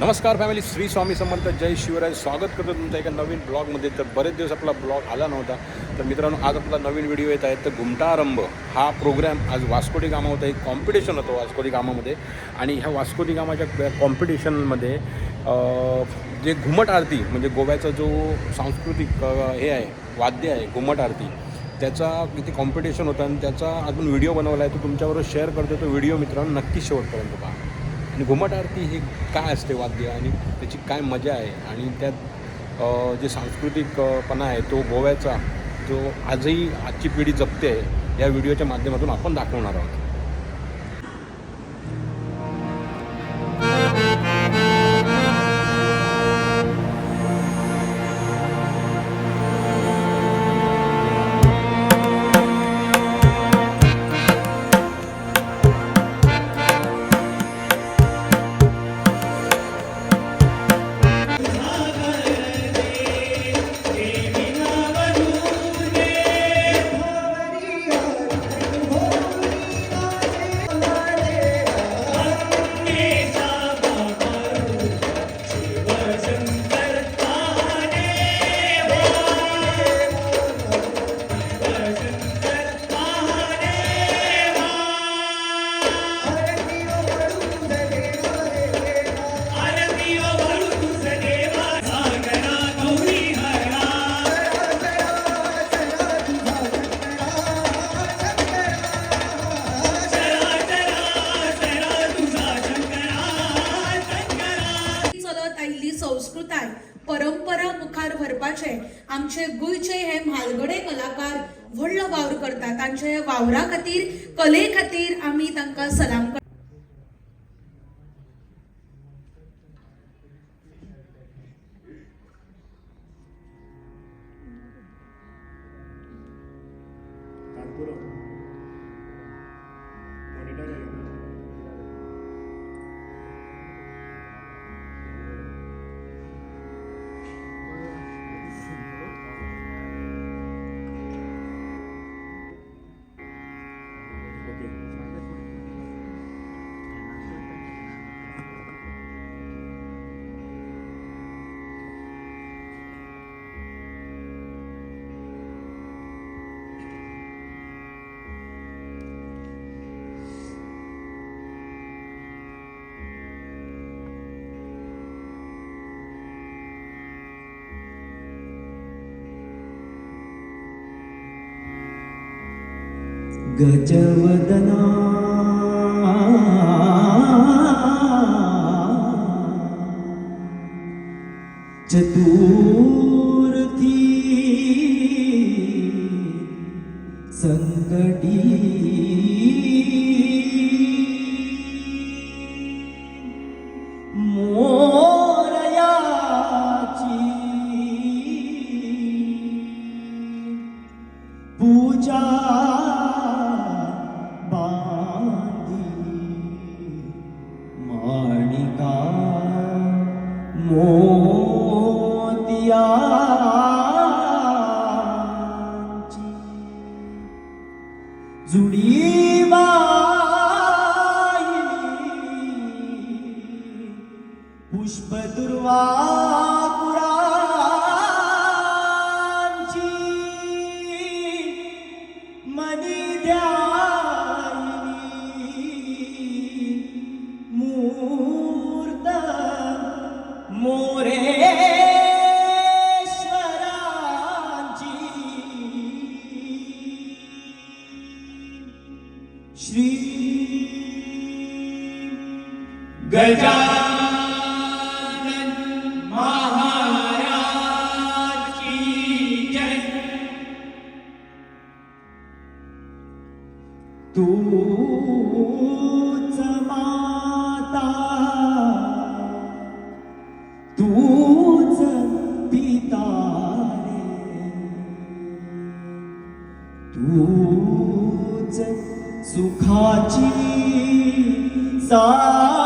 नमस्कार फॅमिली श्री स्वामी समर्थ जय शिवराय. स्वागत करतो तुमच्या एका नवीन ब्लॉगमध्ये. तर बरेच दिवस आपला ब्लॉग आला नव्हता. तर मित्रांनो आज आपला नवीन व्हिडिओ येत आहे. तर घुमटारंभ हा प्रोग्राम आज वास्कोटी गामामध्ये एक कॉम्पिटिशन होतं वास्कोडी गामामध्ये. आणि ह्या वास्कोडी गामाच्या कॉम्पिटिशनमध्ये जे घुमट आरती म्हणजे गोव्याचा जो सांस्कृतिक हे आहे वाद्य आहे घुमट आरती त्याचा इथे कॉम्पिटिशन होतं. आणि त्याचा अजून व्हिडिओ बनवला आहे. तो तुमच्याबरोबर शेअर करतो. तो व्हिडिओ मित्रांनो नक्की शेवटपर्यंत पहा. आणि घुमट आरती हे काय असते वाद्य आणि त्याची काय मजा आहे? आणि त्यात जे सांस्कृतिकपणा आहे तो गोव्याचा जो आजही आजची पिढी जपते आहे या व्हिडिओच्या माध्यमातून आपण दाखवणार आहोत. आमचे गोंयचे हे म्हालगडे कलाकार व्हडलो वावर करतात तांच्या वावरा खातीर कले खातीर आमी तांकां सलाम करतात गजवदना चतुर्थी 야. तूच माता. तूच पिता रे. तूच सुखाची सा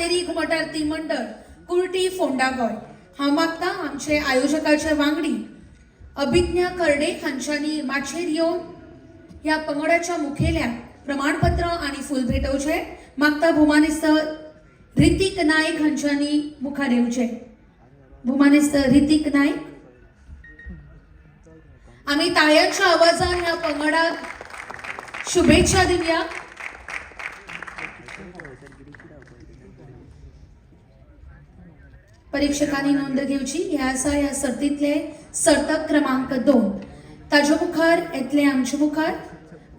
केळबाई सातेरी घुमटारती मंडळ कुर्टी फोंडागोय. हांव मागता आमचे आयोजकाचे वांगडी. अभिज्ञा कर्डे हांच्यांनी माचेर येवन ह्या पंगडाच्या मुखेल्याक प्रमाणपत्र आणि फूल भेटवचे. मागता भुमानिस्त रितीक नायक हांच्यांनी मुखार येवचे भुमानिस्त रितीक नायक आम्ही टाळ्यांच्या आवाजान ह्या पंगडाक शुभेच्छा दिवया परीक्षकांनी नोंद घेवची हे आसा ह्या सर्तीतले सर्तक क्रमांक दोन. ताजे मुखार येतले आमचे मुखार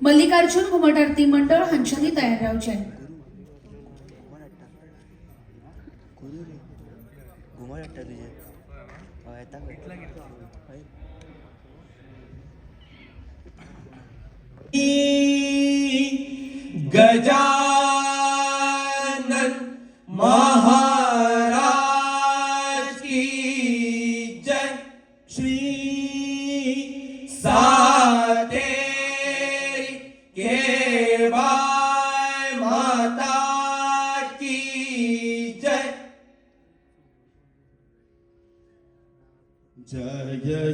मल्लिकार्जुन घुमट आरती मंडळ हांच्यांनी तयार रावचे गजा जय